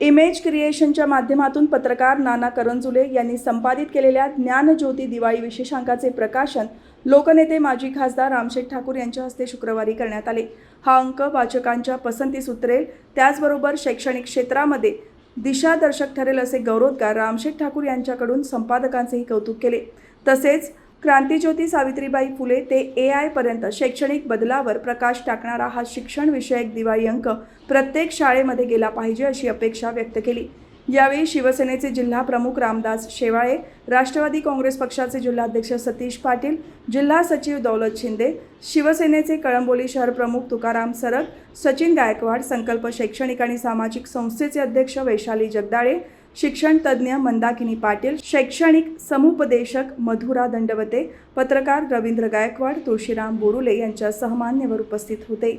Image क्रिएशनच्या माध्यमातून पत्रकार नाना करंजुले यांनी संपादित केलेल्या ज्ञानज्योती दिवाळी विशेषांकाचे प्रकाशन लोकनेते माजी खासदार रामशेठ ठाकूर यांच्या हस्ते शुक्रवारी करण्यात आले. हा अंक वाचकांच्या पसंतीस उतरेल त्याचबरोबर शैक्षणिक क्षेत्रामध्ये दिशादर्शक ठरेल असे गौरवोद्गार रामशेठ ठाकूर यांच्याकडून संपादकांचेही कौतुक केले. तसेच क्रांतीज्योती सावित्रीबाई फुले ते ए आयपर्यंत शैक्षणिक बदलावर प्रकाश टाकणारा हा शिक्षणविषयक दिवाळी अंक प्रत्येक शाळेमध्ये गेला पाहिजे अशी अपेक्षा व्यक्त केली. यावेळी शिवसेनेचे जिल्हा प्रमुख रामदास शेवाळे राष्ट्रवादी काँग्रेस पक्षाचे जिल्हाध्यक्ष सतीश पाटील जिल्हा सचिव दौलत शिंदे शिवसेनेचे कळंबोली शहर प्रमुख तुकाराम सरग सचिन गायकवाड संकल्प शैक्षणिक आणि सामाजिक संस्थेचे अध्यक्ष वैशाली जगदाळे शिक्षणतज्ज्ञ मंदाकिनी पाटील शैक्षणिक समुपदेशक मधुरा दंडवते पत्रकार रवींद्र गायकवाड तुळशीराम बोरुले यांच्या सहमान्यवर उपस्थित होते.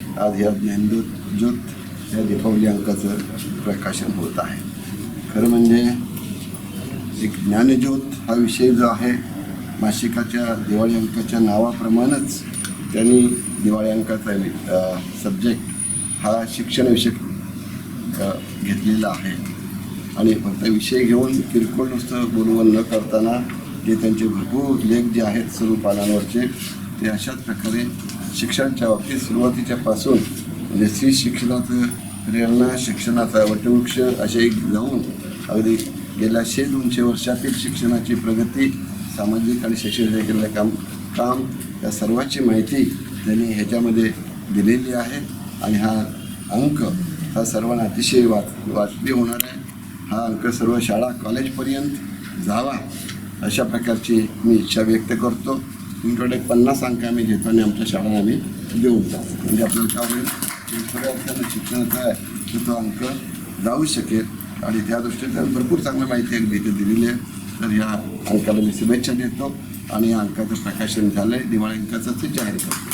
आज या ज्ञानदूत ज्योत या दीपावली अंकाचं प्रकाशन होत आहे. खरं म्हणजे एक ज्ञानज्योत हा विषय जो आहे मासिकाच्या दिवाळी अंकाच्या नावाप्रमाणेच त्यांनी दिवाळी अंकाचा सब्जेक्ट हा शिक्षणविषयक घेतलेला आहे. आणि फक्त विषय घेऊन किरकोळ नुसतं बोलवण न करताना जे त्यांचे भरपूर लेख जे आहेत सर्व पानांवरचे ते अशाच प्रकारे शिक्षणाच्या बाबतीत सुरुवातीच्यापासून म्हणजे स्त्री शिक्षणाचं प्रेरणा शिक्षणाचा वटवृक्ष असे एक जाऊन अगदी गेल्या शे दोनशे वर्षातील शिक्षणाची प्रगती सामाजिक आणि शैक्षणिक केलेलं काम काम या सर्वांची माहिती त्यांनी ह्याच्यामध्ये दिलेली आहे. आणि हा अंक हा सर्वांना अतिशय वाच वाचली होणार आहे. हा अंक सर्व शाळा कॉलेजपर्यंत जावा अशा प्रकारची मी इच्छा व्यक्त करतो. तुमच्याकडे पन्नास अंक आम्ही घेतो आणि आमच्या शाळा आम्ही देऊन जातो म्हणजे आपल्याला काय होईल की अर्थानं शिक्षणाचा आहे तर तो अंक जाऊ शकेल आणि त्या दृष्टीने भरपूर चांगली माहिती अगदी इथे दिलेली आहे. तर या अंकाला मी शुभेच्छा देतो आणि या अंकाचं प्रकाशन झालं आहे दिवाळी अंकाचं ते जाहीर करतो.